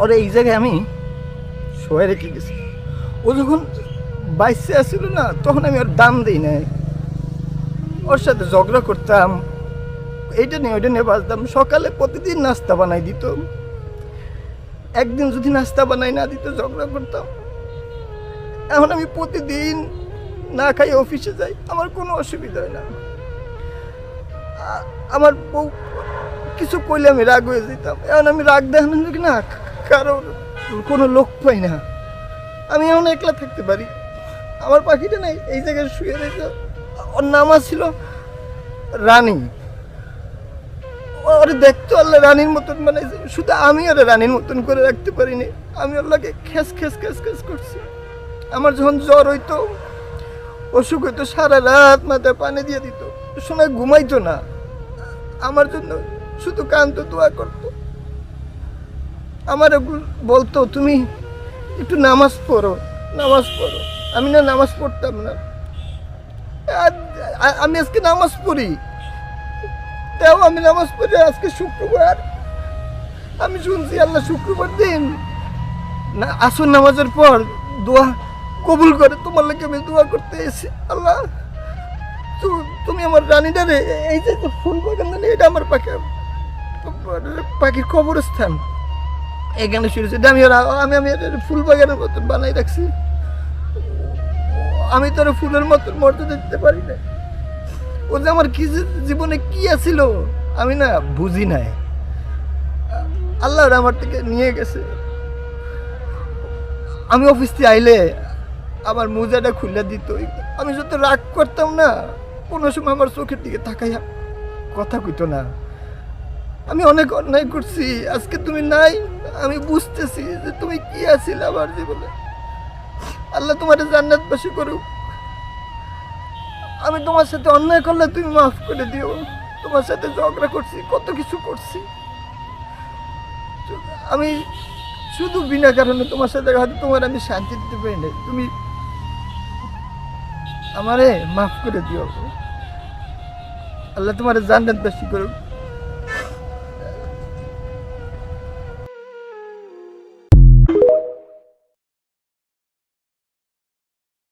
ওরে, এই জায়গায় আমি শোয়ে রেখে গেছি। ও যখন বাইসে আসছিল না, তখন আমি ওর দাম দিই নাই। ওর সাথে ঝগড়া করতাম, এইটা নিয়ে ওইটা নিয়ে বাঁচতাম। সকালে প্রতিদিন নাস্তা বানাই দিত। একদিন যদি নাস্তা বানাই না দিত, ঝগড়া করতাম। এখন আমি প্রতিদিন না খাই, অফিসে যাই, আমার কোনো অসুবিধা হয় না। আমার বউ কিছু কইলে আমি রাগ হয়ে যেতাম। এখন আমি রাগ দেখানো কি না কারণ কোনো লোক পাই না। আমি এখন একলা থাকতে পারি। আমার পাখিটা নাই, এই জায়গায় শুয়ে রয়েছে ওর নাম ছিল রানী। ওরে দেখতে আল্লাহ, রানীর মতন মানে শুধু আমি ওরে রানীর মতন করে রাখতে পারিনি। আমি আল্লাহকে খেস খেস খেস খেস করছি। আমার যখন জ্বর হইতো, অসুখ হইতো, সারা রাত মাথায় পানি দিয়ে দিত। শোনা ঘুমাইতো না। আমার জন্য শুধু কান্ত দোয়া করতো। আমার বলতো তুমি একটু নামাজ পড়ো নামাজ পড়ো। আমি না নামাজ পড়তাম না। আমি আজকে নামাজ পড়ি। তাও আমি নামাজ পড়ি আজকে শুক্রবার। আমি শুনছি আল্লাহ শুক্রবার দিন। না আসুন নামাজের পর দোয়া কবুল করে। তোমার লাগে আমি দোয়া করতে এসেছি। আল্লাহ তুমি আমার রানীটারে এই যে ফুল জানি, এটা আমার পাখি পাখির কবরস্থান। এখানে শুনেছি আমি আমি আমি ফুল বাগানের মতন বানাই রাখছি। আমি তোর ফুলের মতন মর্যাদা দিতে পারি না। ও যে আমার কি জীবনে কি আছিল, আমি না বুঝি নাই। আল্লাহ আমার থেকে নিয়ে গেছে। আমি অফিস থেকে আইলে আমার মোজাটা খুলে দিত। আমি যত রাগ করতাম না, কোনো সময় আমার চোখের দিকে তাকাইয়া কথা কইতো না। আমি অনেক অন্যায় করছি, আজকে তুমি নাই, আমি বুঝতেছি যে তুমি কি আছিল আমার জীবনে। আল্লাহ তোমার জান্নাতবাসী করুক। আমি তোমার সাথে অন্যায় করলে তুমি মাফ করে দিও। তোমার সাথে ঝগড়া করছি, কত কিছু করছি। আমি শুধু বিনা কারণে তোমার সাথে হয়তো তোমার আমি শান্তি দিতে পারি না তুমি আমারে মাফ করে দিও। আল্লাহ তোমার জান্নাত বেশি করুক।